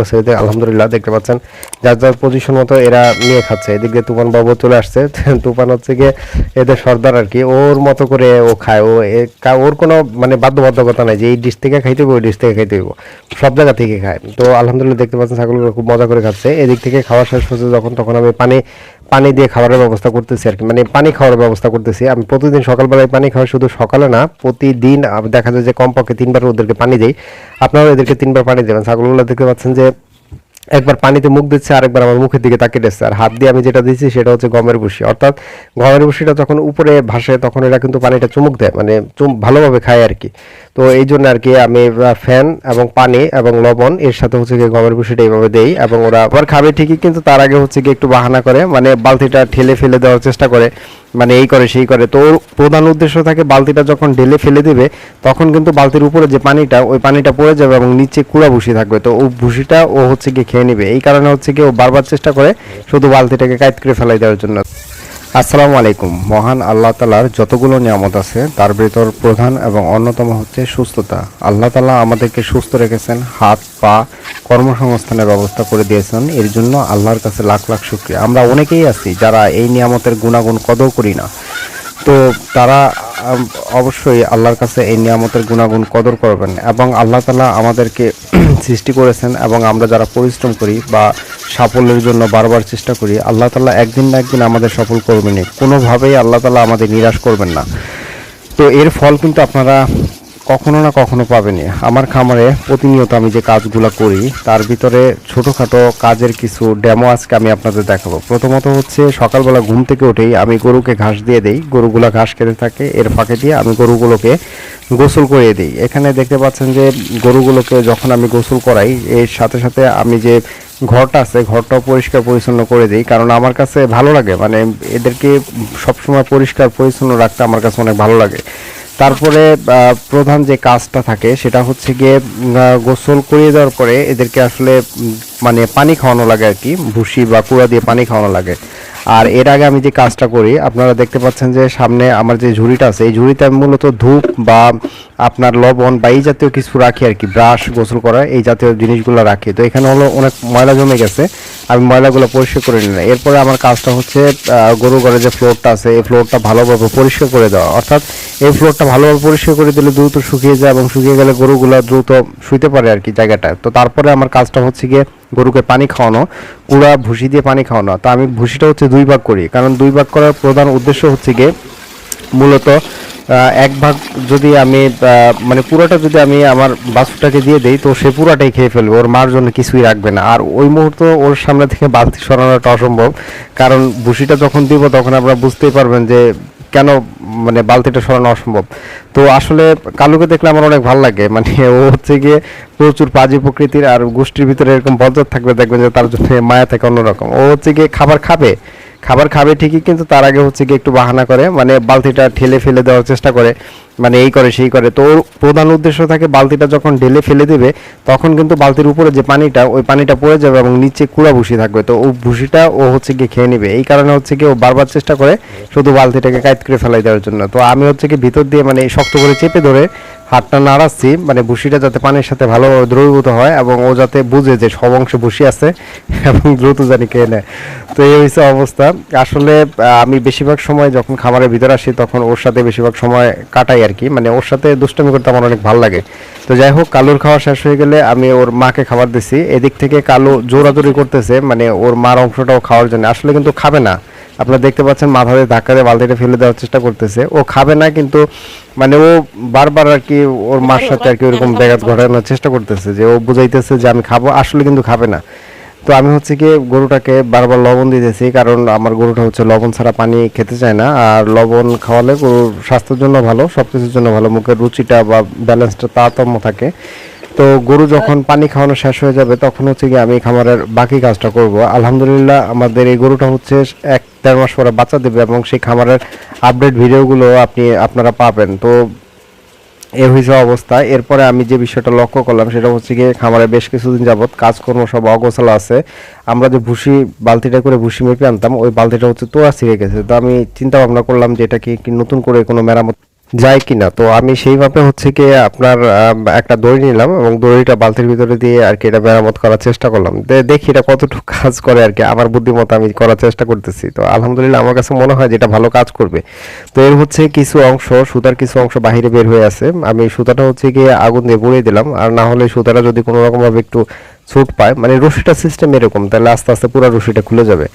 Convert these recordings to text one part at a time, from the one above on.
আছে আলহামদুলিল্লাহ দেখতে পাচ্ছেন। যার যার পজিশন মতো এরা নিয়ে খাচ্ছে। এদিক দিয়ে তুফান বাবু চলে আসছে। তুফান হচ্ছে গিয়ে এদের সর্দার আর কি। ওর মতো করে ও খায়। ও ওর কোনো মানে বাধ্যবাধকতা নাই যে এই ডিশ থেকে খাইতে হইব, ওই ডিশ থেকে খাইতে হইব। সব জায়গা থেকে খায়। তো আলহামদুলিল্লাহ দেখতে পাচ্ছেন, ছাগলগুলো খুব মজা করে খাচ্ছে। এদিক থেকে খাওয়া শেষ হচ্ছে যখন, তখন আমি পানি পানি দিয়ে খাবারের ব্যবস্থা করতেছি আর কি। মানে পানি খাওয়ার ব্যবস্থা করতেছি। আমি প্রতিদিন সকালবেলায় পানি খাওয়া শুধু সকালে না, প্রতিদিন দেখা যায় যে কমপক্ষে তিনবার ওদেরকে পানি দেয় আপনারা এদেরকে তিনবার পানি দেবেন। ছাগলগুলো দেখতে পাচ্ছেন যে একবার পানিতে মুখ দিচ্ছে, আরেকবার আমার মুখের দিকে তাকিয়ে দিচ্ছে। আর হাত দিয়ে আমি যেটা দিচ্ছি সেটা হচ্ছে গমের ভুসি। অর্থাৎ গমের ভুসিটা যখন উপরে ভাসে, তখন এরা কিন্তু পানিটা চুমুক দেয় মানে ভালোভাবে খায় আর কি। তো এই জন্য আর কি আমি ফ্যান এবং পানি এবং লবণ এর সাথে হচ্ছে গিয়ে গমের ভুসিটা এইভাবে দেই এবং ওরা আবার খাবে ঠিকই, কিন্তু তার আগে হচ্ছে গিয়ে একটু বাহানা করে মানে বালতিটা ঠেলে ফেলে দেওয়ার চেষ্টা করে মানে এই করে, সেই করে। তো প্রধান উদ্দেশ্য থাকে বালতিটা যখন ঢেলে ফেলে দিবে, তখন কিন্তু বালতির উপরে যে পানিটা, ওই পানিটা পড়ে যাবে এবং নিচে কুড়া ভুসি থাকবে। তো ও ভুসিটা ও হচ্ছে গিয়ে খেয়ে নেবে। এই কারণে হচ্ছে কেউ বারবার চেষ্টা করে শুধু বালতিটাকে কাইত করে ফেলাই দেওয়ার জন্য। আসসালামু আলাইকুম। মহান আল্লাহ তালার যতগুলো নিয়ামত আছে, তার ভিতর প্রধান এবং অন্যতম হচ্ছে সুস্থতা। আল্লাহ তালা আমাদেরকে সুস্থ রেখেছেন, হাত, পা, কর্মসংস্থানের ব্যবস্থা করে দিয়েছেন। এর জন্য আল্লাহর কাছে লাখ লাখ শুক্রিয়া। আমরা অনেকেই আছি যারা এই নিয়ামতের গুণাগুণ কদর করি না। তো তারা অবশ্যই আল্লাহর কাছে এই নিয়ামতের গুণাগুণ কদর করবেন এবং আল্লাহ তালা আমাদেরকে সৃষ্টি করেছেন এবং আমরা যারা পরিশ্রম করি বা সাফল্যের জন্য বারবার চেষ্টা করি, আল্লাহ তালা একদিন না একদিন আমাদের সফল করবেনই। কোনোভাবেই আল্লাহ তালা আমাদের নিরাশ করবেন না। তো এর ফল কিন্তু আপনারা কখনো না কখনো পাবেনই। আমার খামারে প্রতিনিয়ত আমি যে কাজগুলো করি, তার ভিতরে ছোটোখাটো কাজের কিছু ডেমো আজকে আমি আপনাদের দেখাবো। প্রথমত হচ্ছে, সকালবেলা ঘুম থেকে উঠেই আমি গরুকে ঘাস দিয়ে দেই। গরুগুলো ঘাস খেতে থাকে, এর ফাঁকে দিয়ে আমি গরুগুলোকে গোসল করিয়ে দিই। এখানে দেখতে পাচ্ছেন যে, গরুগুলোকে যখন আমি গোসল করাই, এর সাথে সাথে আমি যে ঘরটা আছে, ঘরটাও পরিষ্কার পরিচ্ছন্ন করে দিই। কারণ আমার কাছে ভালো লাগে মানে এদেরকে সবসময় পরিষ্কার পরিচ্ছন্ন রাখতে আমার কাছে অনেক ভালো লাগে। তারপরে প্রধান যে কাজটা থাকে সেটা হচ্ছে গিয়ে গোসল করিয়ে দেওয়ার পরে এদেরকে আসলে মানে পানি খাওয়ানো লাগে আর কি, ভুসি বা কুড়া দিয়ে পানি খাওয়ানো লাগে। আর এর আগে আমি যে কাজটা করি, আপনারা দেখতে পাচ্ছেন যে সামনে আমার যে ঝুড়িটা আছে, এই ঝুড়িতে আমি মূলত ধূপ বা আপনার লবণ বা এই জাতীয় কিছু রাখি আর কি, ব্রাশ, গোসল করা, এই জাতীয় জিনিসগুলো রাখি। তো এখানে হলো অনেক ময়লা জমে গেছে, আমি ময়লাগুলো পরিষ্কার করে নিলাম। এরপরে আমার কাজটা হচ্ছে গরু ঘরে যে ফ্লোরটা আছে, এই ফ্লোরটা ভালোভাবে পরিষ্কার করে দেওয়া। অর্থাৎ এই ফ্লোরটা ভালোভাবে পরিষ্কার করে দিলে দ্রুত শুকিয়ে যায় এবং শুকিয়ে গেলে গরুগুলো দ্রুত শুইতে পারে আর কি জায়গাটা তো তারপরে আমার কাজটা হচ্ছে গিয়ে গরুকে পানি খাওয়ানো, কুড়া, ভুসি দিয়ে পানি খাওয়ানো। তা আমি ভুসিটা হচ্ছে দুই ভাগ করি। কারণ দুই ভাগ করার প্রধান উদ্দেশ্য হচ্ছে গিয়ে মূলত এক ভাগ যদি আমি মানে পুরোটা যদি আমি আমার বাছুরটাকে দিয়ে দেই, তো সে পুরোটাই খেয়ে ফেলবে। ওর মার জন্য কিছুই রাখবে না। আর ওই মুহূর্ত ওর সামনে থেকে বালতি সরানোটা অসম্ভব। কারণ ভুসিটা যখন দিব, তখন আপনারা বুঝতেই পারবেন যে কেন মানে বালতিটা সরানো অসম্ভব। তো আসলে কালুকে দেখলে আমার অনেক ভালো লাগে। মানে ও হচ্ছে গিয়ে প্রচুর পাজি প্রকৃতির আর গোষ্ঠীর ভিতরে এরকম বজ্জাত থাকবে দেখবেন যে তার জন্য মায়া থাকে অন্যরকম। ও হচ্ছে গিয়ে খাবার খাবে। খাবার খাবে ঠিকই, কিন্তু তার আগে হচ্ছে গিয়ে একটু বাহানা করে। মানে বালতিটা ঠেলে ফেলে দেওয়ার চেষ্টা করে। মানে এই করে, সেই করে। তো ওর প্রধান উদ্দেশ্য থাকে বালতিটা যখন ঢেলে ফেলে দেবে, তখন কিন্তু বালতির উপরে যে পানিটা, ওই পানিটা পড়ে যাবে এবং নিচে কুড়া ভুসি থাকবে। তো ও ভুসিটা ও হচ্ছে গিয়ে খেয়ে নেবে। এই কারণে হচ্ছে গিয়ে ও বারবার চেষ্টা করে শুধু বালতিটাকে কাইত করে ফেলাই দেওয়ার জন্য। তো আমি হচ্ছে কি ভিতর দিয়ে মানে শক্ত করে চেপে ধরে হাতটা নাড়াচ্ছি মানে ভুসিটা যাতে পানির সাথে ভালোভাবে দ্রবীভূত হয় এবং ও যাতে বুঝে যে সব অংশে ভুসি আছে এবং দ্রুত জানি খেয়ে নেয়। তো এই হয়েছে অবস্থা। আসলে আমি বেশিরভাগ সময় যখন খামারের ভিতরে আসি তখন ওর সাথে বেশিরভাগ সময় কাটাই আর কি। মানে ওর সাথে দুষ্টামি করতে আমার অনেক ভালো লাগে। তো যাই হোক, কালুর খাওয়া শেষ হয়ে গেলে আমি ওর মাকে খাবার দিছি। এদিক থেকে কালু জোরাজোরি করতেছে মানে ওর মার অংশটাও খাওয়ার জন্য। আসলে কিন্তু খাবে না। আপনারা দেখতে পাচ্ছেন মাথা দিয়ে ধাক্কা দিয়ে বালতিটা ফেলে দেওয়ার চেষ্টা করতেছে। ও খাবে না কিন্তু মানে ও বারবার আর কি ওর মার সাথে আর কি ওরকম ব্যাঘাত ঘটানোর চেষ্টা করতেছে যে ও বুঝাইতেছে যে আমি খাব আসলে কিন্তু খাবে না। তো আমি হচ্ছে কি গরুটাকে বারবার লবণ দিতেছি কারণ আমার গরুটা হচ্ছে লবণ ছাড়া পানি খেতে চায় না। আর লবণ খাওয়ালে গরুর স্বাস্থ্যের জন্য ভালো সব কিছুর জন্য ভালো মুখের রুচিটা বা ব্যালেন্সটা তারতম্য থাকে। তো গরু যখন পানি খাওয়ানো শেষ হয়ে যাবে, তখন হচ্ছে কি আমি খামারের বাকি কাজটা করব। আলহামদুলিল্লাহ আমাদের এই গরুটা হচ্ছে এক দেড় মাস পরে বাচ্চা দেবে এবং সেই খামারের আপডেট ভিডিওগুলো আপনি, আপনারা পাবেন। তো এ হয়েছে অবস্থা। এরপরে আমি যে বিষয়টা লক্ষ্য করলাম, সেটা হচ্ছে গিয়ে খামারে বেশ কিছুদিন যাবত কাজকর্ম সব অগোছালো আছে। আমরা যে ভুসি বালতিটা করে ভুসি মেপে আনতাম, ওই বালতিটা হচ্ছে তোড়া ছিঁড়ে গেছে। তো আমি চিন্তা ভাবনা করলাম যে এটা কি নতুন করে কোনো মেরামত যায় কিনা? তো আমি সেই মাপে হচ্ছে কি আপনার একটা দড়ি নিলাম এবং দড়িটা বালতির ভিতরে দিয়ে আর কি এটা মেরামত করার চেষ্টা করলাম। দেখি এটা কতটুকু কাজ করে আর কি। আমার বুদ্ধিমতো আমি করার চেষ্টা করতেছি। তো আলহামদুলিল্লাহ আমার কাছে মনে হয় যে এটা ভালো কাজ করবে। তো এর হচ্ছে কিছু অংশ, সুতার কিছু অংশ বাহিরে বের হয়ে আছে। আমি সুতাটা হচ্ছে গিয়ে আগুন দিয়ে পুড়িয়ে দিলাম। আর না হলে সুতাটা যদি কোনো রকম ভাবে একটু ছুট পায় মানে রশিটা সিস্টেম এরকম, তাহলে আস্তে আস্তে পুরো রশিটা খুলে যাবে।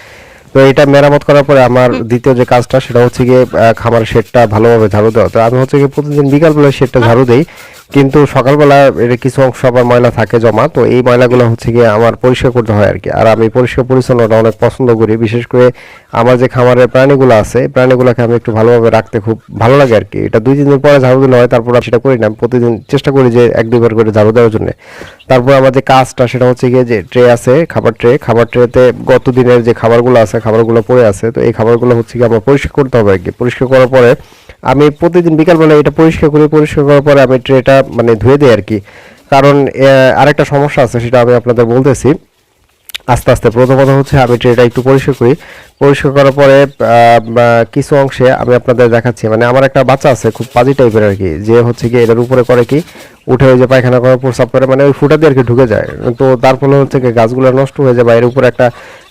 তো এটা মেরামত করার পরে আমার দ্বিতীয় যে কাজটা সেটা হচ্ছে গিয়ে খামার খামারের শেডটা ভালোভাবে ঝাড়ু দেওয়া। তো আমি হচ্ছে গিয়ে প্রতিদিন বিকালবেলা শেডটা ঝাড়ু দেই। কিন্তু সকালবেলা এর কিছু অংশ আবার ময়লা থাকে জমা, তো এই ময়লাগুলো হচ্ছে গিয়ে আমার পরিষ্কার করতে হয় আর কি আর আমি পরিষ্কার পরিচ্ছন্নতা অনেক পছন্দ করি, বিশেষ করে আমার যে খামারের প্রাণীগুলো আছে প্রাণীগুলোকে আমি একটু ভালোভাবে রাখতে খুব ভালো লাগে আর কি এটা দুই, তিন দিন পরে ঝাড়ু দিলে হয়, তারপর সেটা করি না প্রতিদিন চেষ্টা করি যে এক, দুইবার করে ঝাড়ু দেওয়ার জন্য। তারপর আমার যে কাজটা, সেটা হচ্ছে গিয়ে যে ট্রে আছে, খাবার ট্রে, খাবার ট্রেতে গত দিনের যে খাবারগুলো আছে, খাবারগুলো পড়ে আছে, তো এই খাবারগুলো হচ্ছে গিয়ে আমার পরিষ্কার করতে হবে আর কি পরিষ্কার করার পরে আমি প্রতিদিন বিকালবেলা এটা পরিষ্কার করি, পরিষ্কার করার পরে আমি ট্রেটা মানে ধুয়ে দিই আর কি কারণ আরেকটা সমস্যা আছে সেটা আমি আপনাদের বলতেছি। আস্তে আস্তে প্রথমত হচ্ছে আমি ট্রেটা একটু পরিষ্কার করি। পরিষ্কার করার পরে কিছু অংশে আমি আপনাদের দেখাচ্ছি। মানে আমার একটা বাচ্চা আছে, খুব পাজি টাইপের আর কি যে হচ্ছে কি এটার উপরে করে কি, উঠে ওই যে পায়খানা করে প্রসাব করে মানে ওই ফুটা দিয়ে আর কি ঢুকে যায়। তো তার ফলে হচ্ছে কি গাছগুলো নষ্ট হয়ে যায় বা এর উপরে একটা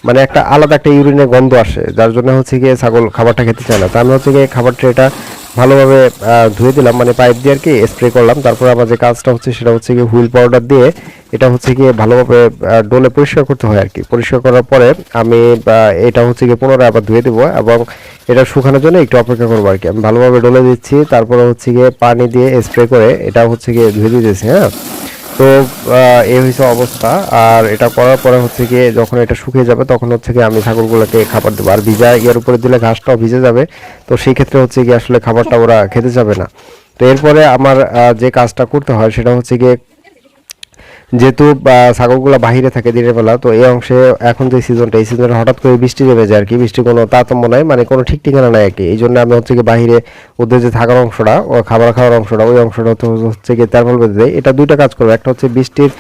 মানে একটা আলাদা একটা ইউরিনের গন্ধ আসে। যার জন্য হচ্ছে গিয়ে ছাগল খাবারটা খেতে চায় না। তা আমি হচ্ছে গিয়ে খাবার ট্রেটা ভালোভাবে ধুয়ে দিলাম মানে পাইপ দিয়ে আর কি স্প্রে করলাম। তারপরে আমার যে কাজটা হচ্ছে সেটা হচ্ছে গিয়ে হুইল পাউডার দিয়ে এটা হচ্ছে গিয়ে ভালোভাবে ডোলে পরিষ্কার করতে হয় আর কি। পরিষ্কার করার পরে আমি এটা হচ্ছে গিয়ে পুনরায় আবার ধুয়ে দেবো এবং এটা শুকানোর জন্য একটু অপেক্ষা করব আর কি। আমি ভালোভাবে ডোলে দিচ্ছি, তারপরে হচ্ছে গিয়ে পানি দিয়ে স্প্রে করে এটা হচ্ছে গিয়ে ধুয়ে দিতেছি হ্যাঁ? তো এই হয়েছে অবস্থা। আর এটা করার পরে হচ্ছে গিয়ে যখন এটা শুকিয়ে যাবে, তখন হচ্ছে গিয়ে আমি ছাগলগুলোকে খাবার দেবো। আর ভিজা ইয়ার উপরে দিলে ঘাসটাও ভিজে যাবে। তো সেই ক্ষেত্রে হচ্ছে গিয়ে আসলে খাবারটা ওরা খেতে যাবে না। তো এরপরে আমার যে কাজটা করতে হয়, সেটা হচ্ছে গিয়ে যেহেতু ছাগলগুলো বাহিরে থাকে দিনের বেলা, তো এই অংশে এখন যে সিজনটা এই সিজনে হঠাৎ করে বৃষ্টি নেমে যায় আর কি। বৃষ্টি কোনো তারতম্য নাই মানে কোনো ঠিক ঠিকানা নাই আর কি। এই জন্য আমি হচ্ছে কি বাহিরে ওদের যে থাকার অংশটা, ও খাবার খাওয়ার অংশটা, ওই অংশটা হচ্ছে হচ্ছে কি বেঁধে দেয় এটা দুইটা কাজ করবে। একটা হচ্ছে বৃষ্টির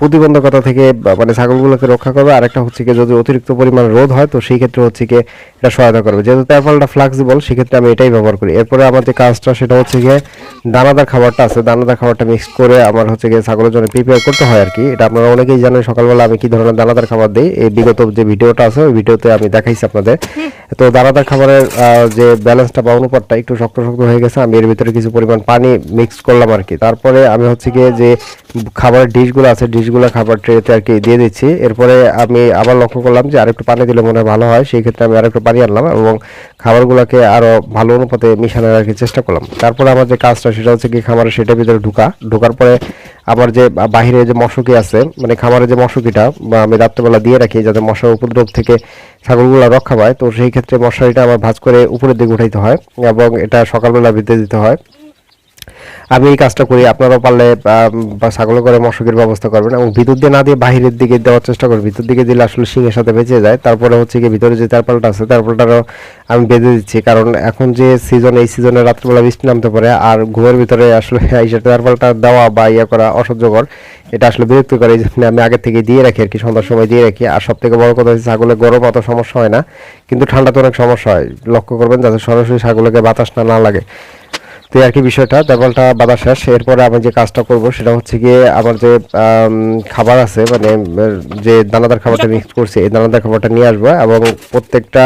প্রতিবন্ধকতা থেকে মানে ছাগলগুলোকে রক্ষা করবে। আর একটা হচ্ছে কি যদি অতিরিক্ত পরিমাণ রোদ হয়, তো সেই ক্ষেত্রে হচ্ছে কি এটা সহায়তা করবে। যেহেতু তারপলটা ফ্লাক্সিবল সেক্ষেত্রে আমি এটাই ব্যবহার করি। এরপরে আমার যে কাজটা, সেটা হচ্ছে গিয়ে দানাদার খাবারটা আছে। দানাদার খাবারটা মিক্স করে আমার হচ্ছে গিয়ে ছাগলের জন্য প্রিপেয়ার করতে হয় আর কি এটা আপনারা অনেকেই জানেন, সকালবেলা আমি কি ধরনের দানাদার খাবার দিই। এই বিগত যে ভিডিওটা আছে, ওই ভিডিওতে আমি দেখাইছি আপনাদের। তো দানাদার খাবারের যে ব্যালেন্সটা বা অনুপাতটা একটু শক্ত শক্ত হয়ে গেছে, আমি এর ভিতরে কিছু পরিমাণ পানি মিক্স করলাম আর কি তারপরে আমি হচ্ছে গিয়ে যে খাবারের ডিশগুলো আছে, ডিশগুলো খাবার ট্রেতে আর কি দিয়ে দিচ্ছি। এরপরে আমি আবার লক্ষ্য করলাম যে আরেকটু পানি দিলে মনে হয় ভালো হয়, সেই ক্ষেত্রে আমি আরেকটু পানি আনলাম এবং খাবারগুলোকে আরও ভালো অনুপাতে মিশানোর আর কি চেষ্টা করলাম। তারপরে আমার যে কাজটা সেটা হচ্ছে কি খামারের সেটার ভিতরে ঢুকা। ঢোকার পরে আমার যে বাহিরে যে মশুকি আছে মানে খামারে যে মশুকিটা আমি রাত্রেবেলা দিয়ে রাখি যাতে মশার উপদ্রব থেকে ছাগলগুলো রক্ষা পায়, তো সেই ক্ষেত্রে মশারিটা আমার ভাজ করে উপরের দিকে উঠাইতে হয় এবং এটা সকালবেলা বেঁধে দিতে হয়। আমি এই কাজটা করি, আপনারাও পারলে ছাগল করে মশকের ব্যবস্থা করবেন এবং ভিতর দিয়ে না দিয়ে বাহিরের দিকে দেওয়ার চেষ্টা করবেন। ভিতর দিকে দিলে আসলে শিঙের সাথে বেঁচে যায়। তারপরে হচ্ছে কি ভিতরে যে তারপালটা আছে তারপালটারও আমি বেঁধে দিচ্ছি। কারণ এখন যে সিজন এই সিজনে রাত্রিবেলা বৃষ্টি নামতে পারে আর ঘুমের ভিতরে আসলে এই তারপালটা দেওয়া বা ইয়ে করা অসহ্যকর, এটা আসলে বিরক্তিকর। এই জন্য আমি আগে থেকে দিয়ে রাখি আর কি সন্ধ্যার সময় দিয়ে রাখি। আর সব থেকে বড় কথা হচ্ছে ছাগলের গরম অত সমস্যা হয় না, কিন্তু ঠান্ডাতে অনেক সমস্যা হয়। লক্ষ্য করবেন যাতে সরাসরি ছাগলকে বাতাস না লাগে। তো আর কি বিষয়টা তারপরটা বাধা শেষ। এরপরে আমি যে কাজটা করব সেটা হচ্ছে গিয়ে আমার যে খাবার আছে মানে যে দানাদার খাবারটা মিক্স করছি, এই দানাদার খাবারটা নিয়ে আসব এবং প্রত্যেকটা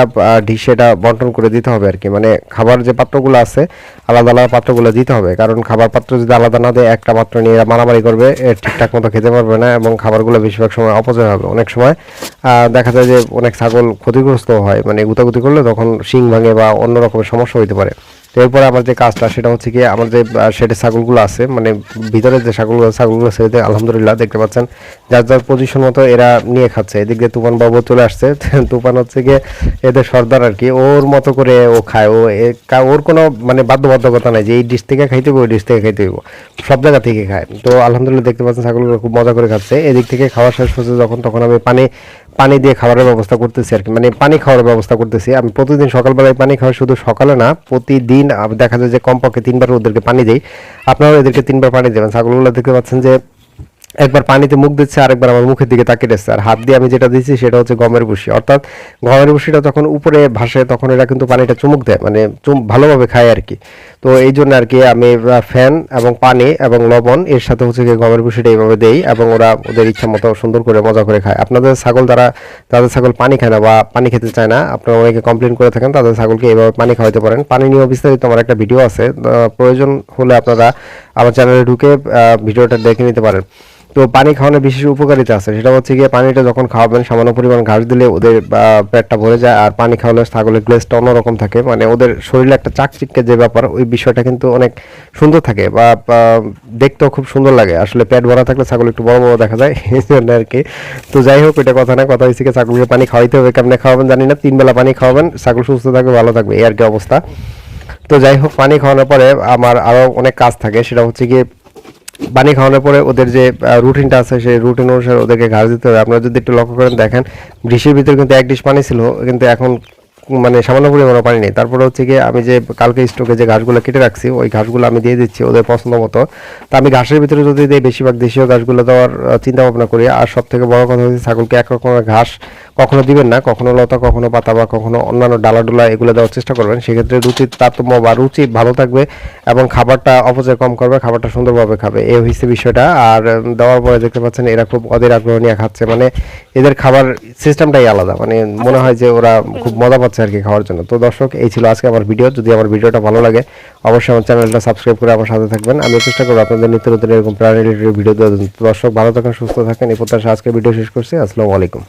ডিশে এটা বন্টন করে দিতে হবে আর কি। মানে খাবার যে পাত্রগুলো আছে, আলাদা আলাদা পাত্রগুলো দিতে হবে। কারণ খাবার পাত্র যদি আলাদা না দেয়, একটা পাত্র নিয়ে মারামারি করবে ঠিকঠাক মতো খেতে পারবে না এবং খাবারগুলো বেশিরভাগ সময় অপচয় হবে। অনেক সময় দেখা যায় যে অনেক ছাগল ক্ষতিগ্রস্ত হয় মানে গুতাগুতি করলে তখন শিং ভাঙে বা অন্য রকমের সমস্যা হইতে পারে। তো এরপরে আমার যে কাজটা, সেটা হচ্ছে কি আমার যে শেডের ছাগলগুলো আছে মানে ভিতরে যে ছাগলগুলো ছাগলগুলো ছেড়ে আলহামদুলিল্লাহ দেখতে পাচ্ছেন, যার যার পজিশন মতো এরা নিয়ে খাচ্ছে। এদিক দিয়ে তুফান বাবু চলে আসছে, তুফান হচ্ছে গিয়ে এদের সর্দার আর কি, ওর মতো করে ও খায়। ও ওর কোনো মানে বাধ্যবাধকতা নাই যে এই ডিশ থেকে খাইতে হবে ওই ডিশ থেকে খাইতে হইব। সব জায়গা থেকে খায়। তো আলহামদুলিল্লাহ দেখতে পাচ্ছেন ছাগলগুলো খুব মজা করে খাচ্ছে। এদিক থেকে খাওয়া শেষ হচ্ছে যখন, তখন আমি পানি পানি দিয়ে খাবারের ব্যবস্থা করতেছি আর কি। মানে পানি খাওয়ার ব্যবস্থা করতেছি। আমি প্রতিদিন সকালবেলায় পানি খাওয়া শুধু সকালে না, প্রতিদিন আব- দেখা যায় যে কমপক্ষে তিনবার ওদেরকে পানি দেয় আপনারাও এদেরকে তিনবার পানি দেবেন। ছাগলগুলো দেখতে পাচ্ছেন যে একবার পানিতে মুখ দিচ্ছে, আরেকবার আমার মুখের দিকে তাকিয়ে দিচ্ছে। আর হাত দিয়ে আমি যেটা দিচ্ছি সেটা হচ্ছে গমের বসি অর্থাৎ গমের বসিটা যখন উপরে ভাসে, তখন এরা কিন্তু পানিটা চুমুক দেয়। মানে ভালোভাবে খায় আর কি। তো এই জন্য আর কি আমি ফ্যান এবং পানি এবং লবণ, এর সাথে হচ্ছে কি গমের ভুসিটা এইভাবে দেই এবং ওরা ওদের ইচ্ছা মতো সুন্দর করে মজা করে খায়। আপনাদের ছাগল যারা তাদের ছাগল পানি খায় না বা পানি খেতে চায় না, আপনারা অনেকে কমপ্লেন করে থাকেন, তাদের ছাগলকে এইভাবে পানি খাওয়াতে পারেন। পানি নিয়েও বিস্তারিত আমার একটা ভিডিও আছে প্রয়োজন হলে আপনারা আমার চ্যানেলে ঢুকে ভিডিওটা দেখে নিতে পারেন। তো পানি খাওয়ানোর বিশেষ উপকারিতা আছে, সেটা হচ্ছে গিয়ে পানিটা যখন খাওয়াবেন, সামান্য পরিমাণ ঘাস দিলে ওদের পেটটা ভরে যায়, আর পানি খাওয়ালে ছাগলের গ্লেসটা অন্যরকম থাকে। মানে ওদের শরীরে একটা চাকচিক্যের যে ব্যাপার, ওই বিষয়টা কিন্তু অনেক সুন্দর থাকে বা দেখতেও খুব সুন্দর লাগে। আসলে পেট ভরা থাকলে ছাগল একটু বড় বড় দেখা যায়, এই জন্য আর কি। তো যাই হোক, এটা কথা না, কথা হচ্ছে কি ছাগলকে পানি খাওয়াইতে হবে, কেমনে খাওয়াবেন জানি না, তিন বেলা পানি খাওয়াবেন, ছাগল সুস্থ থাকবে, ভালো থাকবে, এই আর কি অবস্থা। তো যাই হোক, পানি খাওয়ানোর পরে আমার আরও অনেক কাজ থাকে, সেটা হচ্ছে গিয়ে পানি খাওয়ানোর পরে ওদের যে রুটিনটা আছে, সেই রুটিন অনুসারে ওদেরকে ঘাস দিতে হবে। আপনারা যদি একটু লক্ষ্য করেন, দেখেন গ্রীষ্মের ভিতরে কিন্তু এক ডিশ পানি ছিল, কিন্তু এখন মানে সামান্য পরিমাণে পানি নেই। তারপরে হচ্ছে গিয়ে আমি যে কালকে স্টোকে যে ঘাসগুলো কেটে রাখছি, ওই ঘাসগুলো আমি দিয়ে দিচ্ছি ওদের পছন্দ মতো। তা আমি ঘাসের ভিতরে যদি দিই, বেশিরভাগ দেশীয় ঘাসগুলো দেওয়ার চিন্তা ভাবনা করি। আর সব থেকে বড় কথা হচ্ছে ছাগলকে এক রকমের ঘাস কখনো দিবেন না, কখনো লতা, কখনো পাতা বা কখনো অন্যান্য ডালাডোলা এগুলো দেওয়ার চেষ্টা করবেন। সেক্ষেত্রে রুচির তারতম্য বা রুচি ভালো থাকবে এবং খাবারটা অপচয় কম করবে, খাবারটা সুন্দরভাবে খাবে। এই হচ্ছে বিষয়টা। আর দেওয়ার পরে দেখতে পাচ্ছেন এরা খুব অধীর আগ্রহ নিয়ে খাচ্ছে। মানে এদের খাবার সিস্টেমটাই আলাদা। মানে মনে হয় যে ওরা খুব মজা পাচ্ছে। আর কি খাওয়ার জন্য। তো দর্শক, এই ছিল আজকে আমার ভিডিও। যদি আমার ভিডিওটা ভালো লাগে, অবশ্যই আমার চ্যানেলটা সাবস্ক্রাইব করে আমার সাথে থাকবেন। আমি চেষ্টা করব আপনাদের নিত্য নতুন এরকম প্রাণী রিলেটেড ভিডিও দেওয়ার জন্য। দর্শক, ভালো থাকেন, সুস্থ থাকেন। এই প্রত্যাশা আজকে ভিডিও শেষ করছি। আসসালামু আলাইকুম।